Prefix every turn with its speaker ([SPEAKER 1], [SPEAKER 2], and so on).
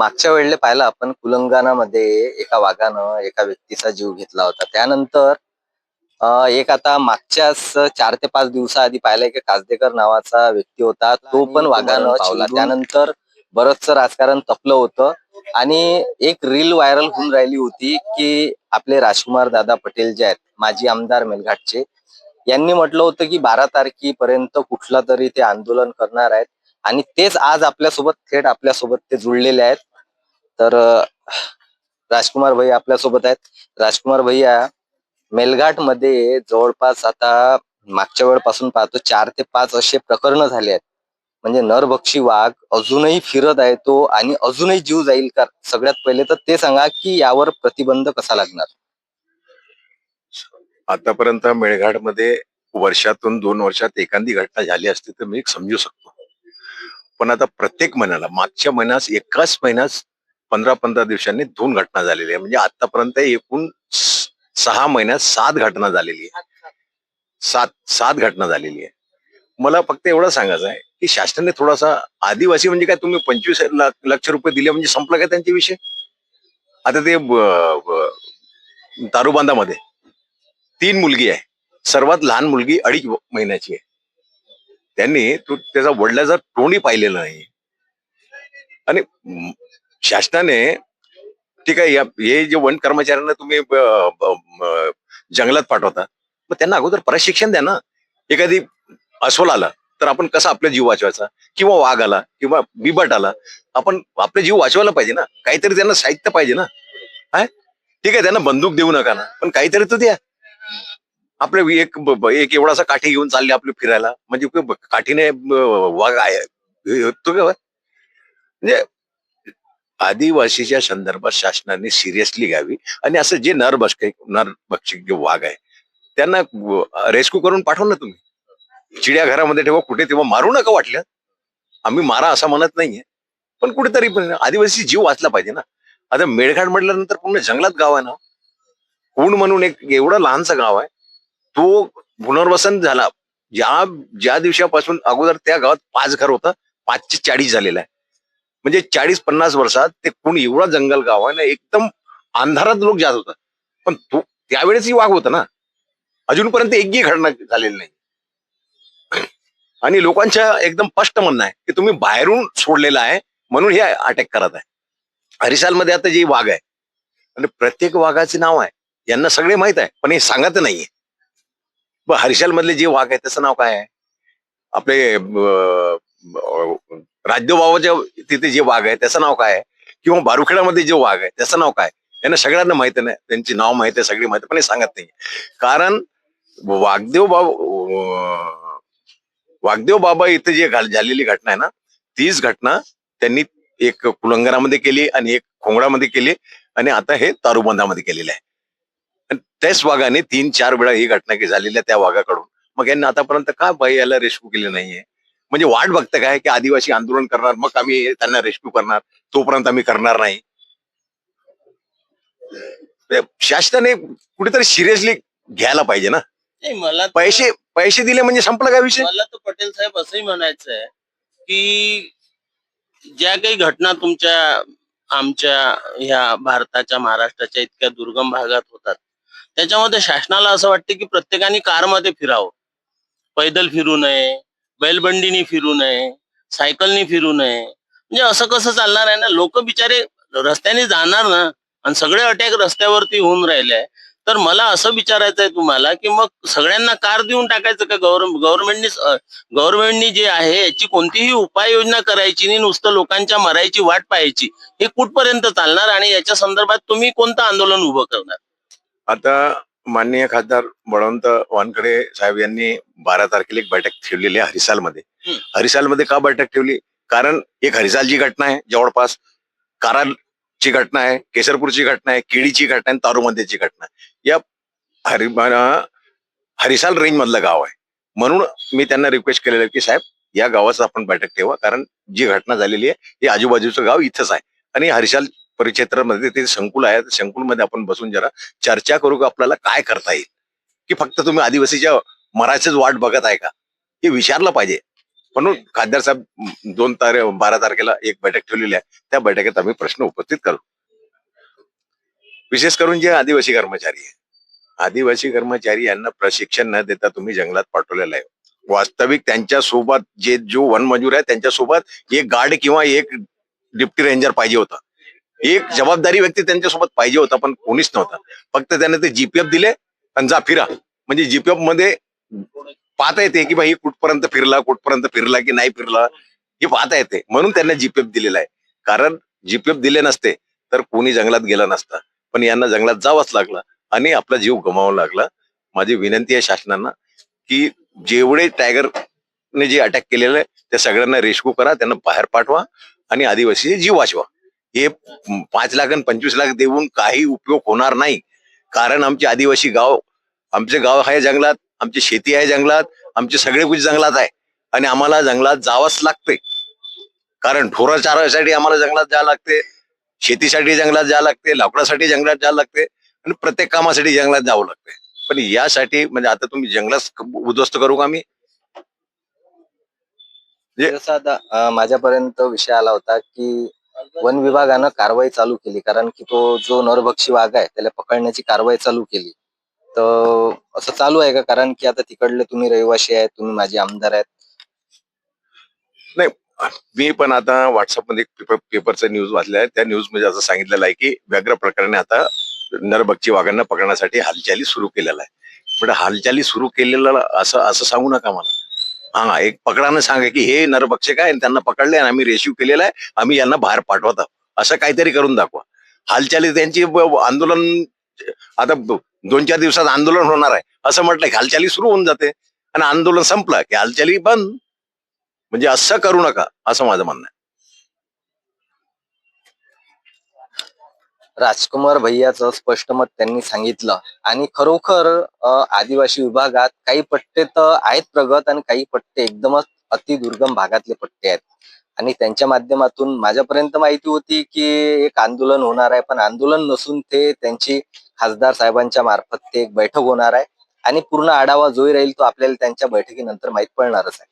[SPEAKER 1] मागच्या वेळेला पाहिलं आपण कुलंगानामध्ये एका वाघानं एका व्यक्तीचा जीव घेतला होता. त्यानंतर अं, एक आता मागच्याच चार ते पाच दिवसाआधी पाहिलं की काजदेकर नावाचा व्यक्ती होता. तो पण वाघानं पावला. त्यानंतर बरंचसं राजकारण तपलं होतं. आणि एक रील व्हायरल होऊन राहिली होती की आपले राजकुमार दादा पटेल जे आहेत माजी आमदार मेलघाटचे यांनी म्हटलं होतं की बारा तारखेपर्यंत कुठला तरी ते आंदोलन करणार आहेत. आणि तेच आज आपल्यासोबत थेट आपल्यासोबत ते जुळलेले आहेत. तर राजकुमार भैया आपल्यासोबत आहेत. राजकुमार भैया मेलघाटमध्ये जवळपास आता मागच्या वेळपासून पाहतो चार ते पाच असे प्रकरण झाले आहेत. म्हणजे नरभक्षी वाघ अजूनही फिरत आहे तो आणि अजूनही जीव जाईल का? सगळ्यात पहिले तर ते सांगा की यावर प्रतिबंध कसा लागणार?
[SPEAKER 2] आतापर्यंत मेळघाटमध्ये वर्षातून दोन वर्षात एखादी घटना झाली असती तर मी समजू शकतो. पण आता प्रत्येक महिन्याला मागच्या महिन्यात एकाच महिन्यात पंधरा पंधरा दिवसांनी दोन घटना झालेल्या आहे. म्हणजे आतापर्यंत एकूण सहा महिन्यात सात घटना झालेली आहे. सात सात घटना झालेली आहे. मला फक्त एवढं सांगायचं आहे की शासनाने थोडासा आदिवासी म्हणजे काय तुम्ही पंचवीस लक्ष रुपये दिले म्हणजे संपला काय त्यांच्याविषयी आता ते ब- दारूबांधामध्ये तीन मुलगी आहे. सर्वात लहान मुलगी अडीच महिन्याची आहे. त्यांनी त्याचा वडिलाचा तोंडी पाहिलेलं नाही. आणि शासनाने ठीक आहे या- हे जे वन कर्मचाऱ्यांना तुम्ही जंगलात पाठवता मग त्यांना अगोदर प्रशिक्षण द्या ना. एखादी अस्वल आला तर आपण कसा आपला जीव वाचवायचा? किंवा वाघ आला किंवा बिबट आला आपण आपला जीव वाचवायला पाहिजे ना. काहीतरी त्यांना साहित्य पाहिजे ना. काय ठीक आहे त्यांना बंदूक देऊ नका ना. पण काहीतरी तर द्या. आपले एक एक एवढासा काठी घेऊन चालले आपले फिरायला. म्हणजे काठीने वाघ आहे. होतो का? म्हणजे आदिवासीच्या संदर्भात शासनाने सिरियसली घ्यावी. आणि असं जे नरभक्षक नरभक्षक जे वाघ आहे त्यांना रेस्क्यू करून पाठवा ना तुम्ही. चिड्याघरामध्ये ठेवा कुठे तेव्हा मारू नका वाटलं. आम्ही मारा असं म्हणत नाहीये. पण कुठेतरी पण आदिवासी जीव वाचला पाहिजे ना. आता मेळघाट म्हटल्यानंतर पूर्ण जंगलात गाव आहे ना. कुंड म्हणून एक एवढं लहानसा गाव आहे. तो पुनर्वसन झाला. ज्या ज्या दिवसापासून अगोदर त्या गावात पाच घर होतं पाचशे चाळीस झालेलं आहे. म्हणजे चाळीस पन्नास वर्षात ते कोण एवढा जंगल गाव आहे ना एकदम अंधारात लोक जात होता. पण तो त्यावेळेसही वाघ होता ना अजूनपर्यंत एकही घटना झालेली नाही. आणि लोकांच्या एकदम स्पष्ट म्हणणं आहे की तुम्ही बाहेरून सोडलेला आहे म्हणून हे अटॅक करत आहे. हरिसालमध्ये आता जे वाघ आहे आणि प्रत्येक वाघाचे नाव आहे यांना सगळे माहीत आहे पण हे सांगत नाहीये. हरिशाल मधले जे वाघ आहे त्याचं नाव काय आहे? आपले राजदेव बाबाच्या तिथे जे वाघ आहे त्याचं नाव काय आहे? किंवा बारुखेडामध्ये जे वाघ आहे त्याचं नाव काय यांना सगळ्यांना माहिती नाही त्यांची नाव माहिती आहे सगळी माहिती पण सांगत नाही कारण वाघदेव बाबा वाघदेव बाबा इथे जे झालेली घटना आहे ना तीच घटना त्यांनी एक कुलंगरामध्ये केली आणि एक खोंगडामध्ये केली आणि आता हे तारुबंधामध्ये केलेलं आहे. आणि त्याच वाघाने तीन चार वेळा ही घटना झालेली आहे त्या वाघाकडून. मग यांनी आतापर्यंत का बाई याला रेस्क्यू केले नाहीये? म्हणजे वाट बघतं काय की आदिवासी आंदोलन करणार मग आम्ही त्यांना रेस्क्यू करणार तोपर्यंत आम्ही करणार नाही. शासनाने कुठेतरी सिरियसली घ्यायला पाहिजे ना.
[SPEAKER 3] नाही मला
[SPEAKER 2] पैसे पैसे दिले म्हणजे संपला काय विषय?
[SPEAKER 3] मला तर पटेल साहेब असंही म्हणायचं आहे की ज्या काही घटना तुमच्या आमच्या ह्या भारताच्या महाराष्ट्राच्या इतक्या दुर्गम भागात होतात त्याच्यामध्ये शासनाला असं वाटतं की प्रत्येकाने कारमध्ये फिरावं. पैदल फिरू नये बैलबंडीनी फिरू नये सायकलनी फिरू नये. म्हणजे असं कसं चालणार आहे ना लोक बिचारे रस्त्याने जाणार ना आणि सगळे अटॅक रस्त्यावरती होऊन राहिले तर मला असं विचारायचं आहे तुम्हाला की मग सगळ्यांना कार देऊन टाकायचं का गव्हर्नमेंटनी गव्हर्नमेंटनी जे आहे याची कोणतीही उपाययोजना करायची नाही नुसतं लोकांच्या मरायची वाट पाहायची. हे कुठपर्यंत चालणार आणि याच्या संदर्भात तुम्ही कोणतं आंदोलन उभं करणार?
[SPEAKER 2] आता माननीय खासदार बळवंत वानखडे साहेब यांनी बारा तारखेला एक बैठक ठेवलेली आहे हरिसालमध्ये. हरिसालमध्ये का बैठक ठेवली? कारण एक हरिसालची घटना आहे जवळपास कराडची घटना आहे केसरपूरची घटना आहे केळीची घटना आहे तारुमध्येची घटना आहे. या हरि हरिसाल रेंज मधलं गाव आहे. म्हणून मी त्यांना रिक्वेस्ट केलेलं की साहेब या गावाचं आपण बैठक ठेवा कारण जी घटना झालेली आहे हे आजूबाजूचं गाव इथंच आहे. आणि हरिसाल परिक्षेत्रामध्ये ते संकुल आहे संकुलमध्ये आपण बसून जरा चर्चा करू की आपल्याला काय करता येईल. की फक्त तुम्ही आदिवासीच्या मराठीच वाट बघत आहे का? हे विचारलं पाहिजे. म्हणून खासदार साहेब दोन तारे बारा तारखेला एक बैठक ठेवलेली आहे. त्या बैठकीत आम्ही प्रश्न उपस्थित करू. विशेष करून जे आदिवासी कर्मचारी आहे आदिवासी कर्मचारी यांना प्रशिक्षण न देता तुम्ही जंगलात पाठवलेलं आहे. वास्तविक त्यांच्यासोबत जे जो वनमजूर आहे त्यांच्यासोबत एक गार्ड किंवा एक डिप्टी रेंजर पाहिजे होता. एक जबाबदारी व्यक्ती त्यांच्यासोबत पाहिजे होता पण कोणीच नव्हता. फक्त त्याने ते जीपीएफ दिले आणि जा फिरा. म्हणजे जीपीएफमध्ये पाहता येते की बाई कुठपर्यंत फिरला कुठपर्यंत फिरला की नाही फिरला हे पाहता येते. म्हणून त्यांना जीपीएफ दिलेला आहे. कारण जीपीएफ दिले नसते तर कोणी जंगलात गेला नसता. पण यांना जंगलात जावंच लागलं आणि आपला जीव गमावा लागला. माझी विनंती आहे शासनांना की जेवढे टायगरने जे अटॅक केलेलं आहे त्या सगळ्यांना रेस्क्यू करा त्यांना बाहेर पाठवा आणि आदिवासी जीव वाचवा. हे पाच लाख आणि पंचवीस लाख देऊन काही उपयोग होणार नाही. कारण आमचे आदिवासी गाव आमचे गाव आहे जंगलात आमची शेती आहे जंगलात आमचे सगळे कुछ जंगलात आहे. आणि आम्हाला जंगलात जावंच लागते कारण ढोरा चारासाठी आम्हाला जंगलात जावं लागते शेतीसाठी जंगलात जावं लागते लाकडासाठी जंगलात जावं लागते आणि प्रत्येक कामासाठी जंगलात जावं लागते पण यासाठी म्हणजे आता तुम्ही जंगलात उद्ध्वस्त करू का मी जे-
[SPEAKER 1] जसं आता माझ्यापर्यंत विषय आला होता की वन विभागानं कारवाई चालू केली कारण की तो जो नरभक्षी वाघ आहे त्याला पकडण्याची कारवाई चालू केली. तर असं चालू आहे का? कारण की आता तिकडले तुम्ही रहिवासी आहेत तुम्ही माझे आमदार आहेत.
[SPEAKER 2] नाही मी पण आता व्हॉट्सअपमध्ये मध्ये पेपर पेपरचं न्यूज वाचलाय आहे. त्या न्यूजमध्ये असं सांगितलेलं आहे की व्याघ्र प्रकरणे आता नरभक्षी वाघांना पकडण्यासाठी हालचाली सुरू केलेल्या आहे पण हालचाली सुरू केलेलं असं असं सांगू नका मला. हा एक पकडानं सांगा की हे नरभक्षक आहे आणि त्यांना पकडले आणि आम्ही रेस्क्यू केलेला आहे. आम्ही यांना बाहेर पाठवत. आहोत असं काहीतरी करून दाखवा. हालचाली त्यांची आंदोलन आता दोन चार दिवसात आंदोलन होणार आहे. असं म्हटलं की हालचाली सुरू होऊन जाते. आणि आंदोलन संपलं की हालचाली बंद. म्हणजे असं करू नका असं माझं म्हणणं आहे.
[SPEAKER 1] राजकुमार भैयाचं स्पष्ट मत त्यांनी सांगितलं. आणि खरोखर आदिवासी विभागात काही पट्टे तर आहेत प्रगत आणि काही पट्टे एकदमच अतिदुर्गम भागातले पट्टे आहेत. आणि त्यांच्या माध्यमातून माझ्यापर्यंत माहिती होती की एक आंदोलन होणार आहे पण आंदोलन नसून ते त्यांची खासदार साहेबांच्या मार्फत ते एक बैठक होणार आहे. आणि पूर्ण आढावा जोही राहील तो आपल्याला त्यांच्या बैठकीनंतर माहीत पडणारच आहे.